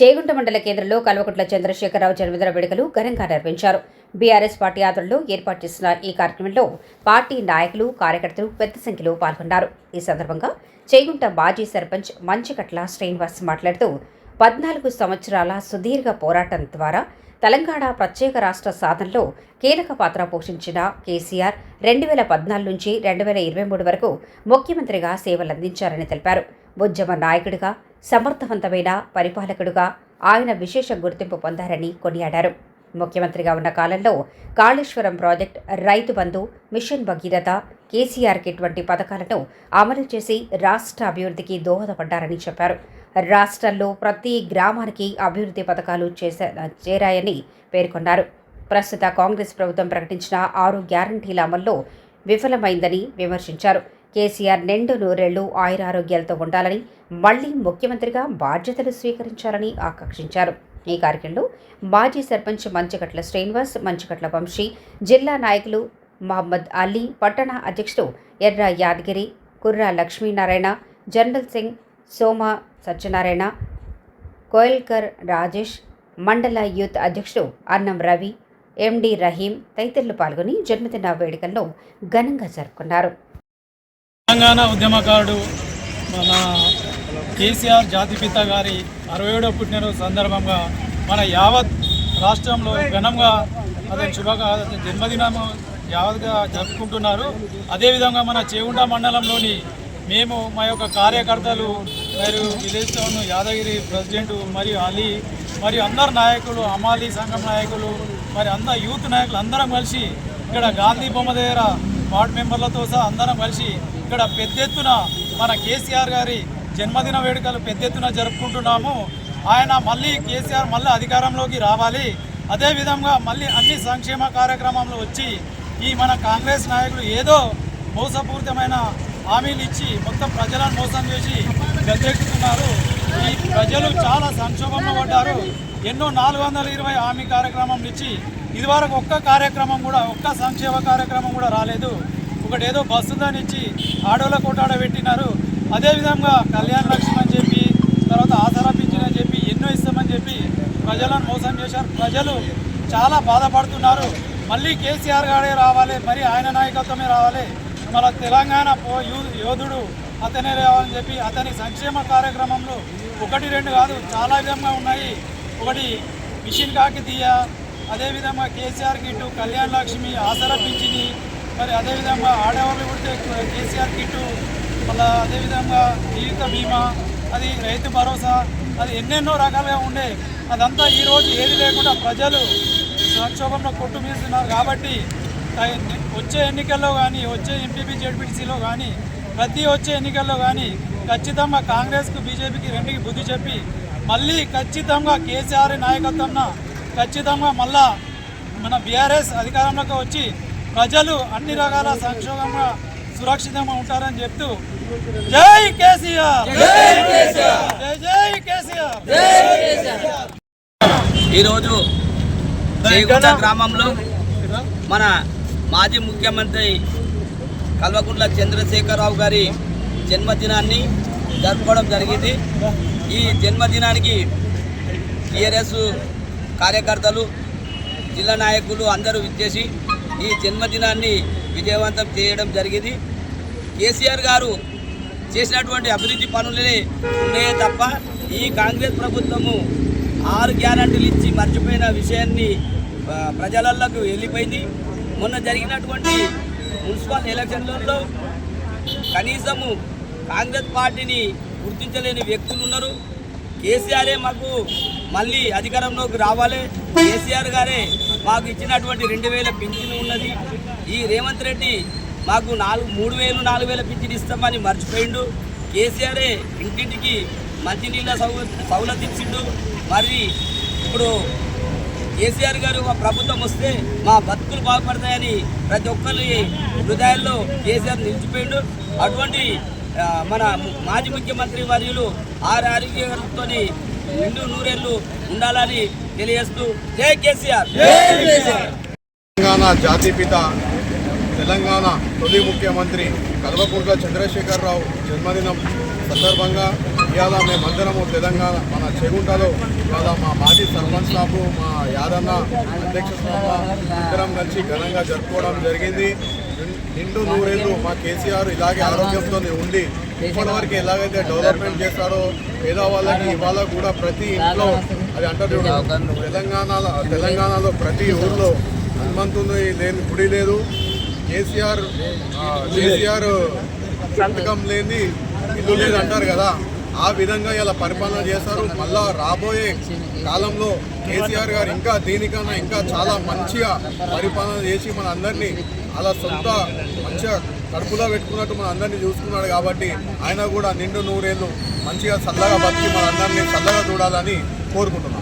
చేగుంట మండల కేంద్రంలో కల్వకుంట్ల చంద్రశేఖరరావు జన్మదిన వేడుకలు ఘనంగా నిర్వహించారు. బీఆర్ఎస్ పార్టీ ఆధ్వర్యంలో ఏర్పాటు చేసిన ఈ కార్యక్రమంలో పార్టీ నాయకులు కార్యకర్తలు పెద్ద సంఖ్యలో పాల్గొన్నారు. ఈ సందర్భంగా చేగుంట మాజీ సర్పంచ్ మంచికట్ల శ్రీనివాస్ మాట్లాడుతూ పద్నాలుగు సంవత్సరాల సుదీర్ఘ పోరాటం ద్వారా తెలంగాణ ప్రత్యేక రాష్ట్ర సాధనలో కీలక పాత్ర పోషించిన కేసీఆర్ రెండు వేల పద్నాలుగు నుంచి రెండు వేల ఇరవై మూడు వరకు ముఖ్యమంత్రిగా సేవలందించారని తెలిపారు. ఉద్యమ నాయకుడిగా సమర్థవంతమైన పరిపాలకుడుగా ఆయన విశేష గుర్తింపు పొందారని కొనియాడారు. ముఖ్యమంత్రిగా ఉన్న కాలంలో కాళేశ్వరం ప్రాజెక్ట్ రైతు బంధు మిషన్ భగీరథ కేసీఆర్కి ఇటువంటి పథకాలను అమలు చేసి రాష్ట్ర అభివృద్ధికి దోహదపడ్డారని చెప్పారు. రాష్ట్రంలో ప్రతి గ్రామానికి అభివృద్ధి పథకాలు చేసే చేరాయని పేర్కొన్నారు. ప్రస్తుత కాంగ్రెస్ ప్రభుత్వం ప్రకటించిన ఆరు గ్యారంటీల అమల్లో విఫలమైందని విమర్శించారు. కేసీఆర్ నిండు నూరేళ్ళు ఆయురారోగ్యాలతో ఉండాలని మళ్ళీ ముఖ్యమంత్రిగా బాధ్యతలు స్వీకరించాలని ఆకాంక్షించారు. ఈ కార్యక్రమంలో మాజీ సర్పంచ్ మంచికట్ల శ్రీనివాస్ మంచికట్ల వంశీ జిల్లా నాయకులు మహమ్మద్ అలీ పట్టణ అధ్యక్షుడు ఎర్ర యాదగిరి కుర్రా లక్ష్మీనారాయణ జనరల్ సింగ్ సోమ సత్యనారాయణ కోయల్కర్ రాజేష్ మండల యూత్ అధ్యక్షుడు అన్నం రవి ఎండి రహీం తదితరులు పాల్గొని జన్మదిన వేడుకల్లో ఘనంగా జరుపుకున్నారు. తెలంగాణ ఉద్యమకారుడు మన కేసీఆర్ జాతిపిత గారి అరవై ఏడవ పుట్టినరోజు సందర్భంగా మన యావత్ రాష్ట్రంలో ఘనంగా అతని శుభగా జన్మదినము యావత్గా జరుపుకుంటున్నారు. అదేవిధంగా మన చేగుంట మండలంలోని మేము మా యొక్క కార్యకర్తలు మరియు విలేజ్ టౌన్ యాదగిరి ప్రెసిడెంట్ మరియు అలీ మరియు అందరు నాయకులు అమాలి సంఘం నాయకులు మరి అందరు యూత్ నాయకులు అందరం కలిసి ఇక్కడ గాంధీ బొమ్మ దగ్గర వార్డు మెంబర్లతో సహా అందరం కలిసి ఇక్కడ పెద్ద ఎత్తున మన కేసీఆర్ గారి జన్మదిన వేడుకలు పెద్ద ఎత్తున జరుపుకుంటున్నాము. ఆయన మళ్ళీ కేసీఆర్ మళ్ళీ అధికారంలోకి రావాలి. అదేవిధంగా మళ్ళీ అన్ని సంక్షేమ కార్యక్రమంలో వచ్చి ఈ మన కాంగ్రెస్ నాయకులు ఏదో మోసపూరితమైన హామీలు ఇచ్చి మొత్తం ప్రజలను మోసం చేసి గద్దెక్కుతున్నారు. ఈ ప్రజలు చాలా సంక్షోభంలో పడ్డారు. ఎన్నో నాలుగు వందల ఇరవై హామీ కార్యక్రమం ఇచ్చి ఇదివరకు ఒక్క కార్యక్రమం కూడా ఒక్క సంక్షేమ కార్యక్రమం కూడా రాలేదు. ఒకటి ఏదో బస్సు దాని ఇచ్చి ఆడోళ్ళ కొట్టాడ పెట్టినారు. అదేవిధంగా కళ్యాణ లక్ష్మి అని చెప్పి తర్వాత ఆసరా పింఛన్ అని చెప్పి ఎన్నో ఇస్తామని చెప్పి ప్రజలను మోసం చేశారు. ప్రజలు చాలా బాధపడుతున్నారు. మళ్ళీ కేసీఆర్ గారే రావాలి మరి ఆయన నాయకత్వమే రావాలి. మన తెలంగాణ పో యూ- యోధుడు అతనే రావాలని చెప్పి అతని సంక్షేమ కార్యక్రమంలో ఒకటి రెండు కాదు చాలా విధంగా ఉన్నాయి. ఒకటి మిషన్ కాకితీయ అదేవిధంగా కేసీఆర్ కిట్టు కళ్యాణ లక్ష్మి ఆసరా పింఛని మరి అదేవిధంగా ఆడవాళ్ళు పుడితే కేసీఆర్ కిట్టు మళ్ళీ అదేవిధంగా జీవిత బీమా అది రైతు భరోసా అది ఎన్నెన్నో రకాలుగా ఉండే. అదంతా ఈరోజు ఏది లేకుండా ప్రజలు సంక్షోభంలో కొట్టుమీస్తున్నారు కాబట్టి వచ్చే ఎన్నికల్లో కానీ వచ్చే ఎంపీపీ జెడ్పీటీసీలో కానీ ప్రతి వచ్చే ఎన్నికల్లో కానీ ఖచ్చితంగా కాంగ్రెస్కు బీజేపీకి రెండుకి బుద్ధి చెప్పి మళ్ళీ ఖచ్చితంగా కేసీఆర్ నాయకత్వంన ఖచ్చితంగా మళ్ళా మన బీఆర్ఎస్ అధికారంలోకి వచ్చి ప్రజలు అన్ని రకాల సంక్షోభంగా సురక్షితంగా ఉంటారని చెప్తూ జై కేసీఆర్! జై కేసీఆర్! ఈరోజు గ్రామంలో మన మాజీ ముఖ్యమంత్రి కల్వకుంట్ల చంద్రశేఖరరావు గారి జన్మదినాన్ని జరుపుకోవడం జరిగింది. ఈ జన్మదినానికి టీఆర్ఎస్ కార్యకర్తలు జిల్లా నాయకులు అందరూ విచ్చేసి ఈ జన్మదినాన్ని విజయవంతం చేయడం జరిగింది. కేసీఆర్ గారు చేసినటువంటి అభివృద్ధి పనులనే ఉన్నాయే తప్ప ఈ కాంగ్రెస్ ప్రభుత్వము ఆరు గ్యారంటీలు ఇచ్చి మర్చిపోయిన విషయాన్ని ఆ, ప్రజలలోకి వెళ్ళిపోయింది. మొన్న జరిగినటువంటి మున్సిపల్ ఎలక్షన్లలో కనీసము కాంగ్రెస్ పార్టీని గుర్తించలేని వ్యక్తులు ఉన్నారు. కేసీఆరే మాకు మళ్ళీ అధికారంలోకి రావాలి. కేసీఆర్ గారే మాకు ఇచ్చినటువంటి రెండు వేల పింఛను ఉన్నది. ఈ రేవంత్ రెడ్డి మాకు నాలుగు మూడు వేలు నాలుగు వేల పింఛన్ ఇస్తామని మర్చిపోయిండు. కేసీఆరే ఇంటింటికి మంచినీళ్ళ సౌ సౌలత్ ఇచ్చిండు. మరి ఇప్పుడు కేసీఆర్ గారు మా ప్రభుత్వం వస్తే మా బతుకులు బాగుపడతాయని ప్రతి ఒక్కరి హృదయాల్లో కేసీఆర్ నిలిచిపోయిండు. అటువంటి మన మాజీ ముఖ్యమంత్రి వర్యులు ఆరు ఆరోగ్యంతో నిండు నూరేళ్ళు ఉండాలని తెలియజేస్తూ జై కేసీఆర్. తెలంగాణ జాతిపిత తెలంగాణ తొలి ముఖ్యమంత్రి కల్వకుంట్ల చంద్రశేఖరరావు జన్మదినం సందర్భంగా ఇవాళ మేమందరము తెలంగాణ మన చెగుంటలో ఇవాళ మా మాజీ సర్పంచ్ సాబు మా యాదన్న అధ్యక్ష స్థానంలో అందరం కలిసి ఘనంగా జరుపుకోవడం జరిగింది. నిండు నూరేళ్ళు మా కేసీఆర్ ఇలాగే ఆరోగ్యంతో ఉండి ఇప్పటివరకు ఎలాగైతే డెవలప్మెంట్ చేస్తారో పేదవాళ్ళకి ఇవాళ కూడా ప్రతి ఇంట్లో అది అంటారు తెలంగాణలో తెలంగాణలో ప్రతి ఊర్లో హనుమంతుని లేని గుడి లేదు. కేసీఆర్ కేసీఆర్ సంతకం లేని ఇల్లు లేదు అంటారు కదా. ఆ విధంగా ఇలా పరిపాలన చేస్తారు మళ్ళా రాబోయే కాలంలో కేసీఆర్ గారు ఇంకా దీనికన్నా ఇంకా చాలా మంచిగా పరిపాలన చేసి మన అందరినీ అలా సొంత మంచిగా కడుపులో పెట్టుకున్నట్టు మన అందరినీ చూసుకున్నాడు కాబట్టి ఆయన కూడా నిండు నూరేళ్ళు మంచిగా చల్లగా బతికి మన అందరినీ చల్లగా చూడాలని కోరుకుంటున్నాం.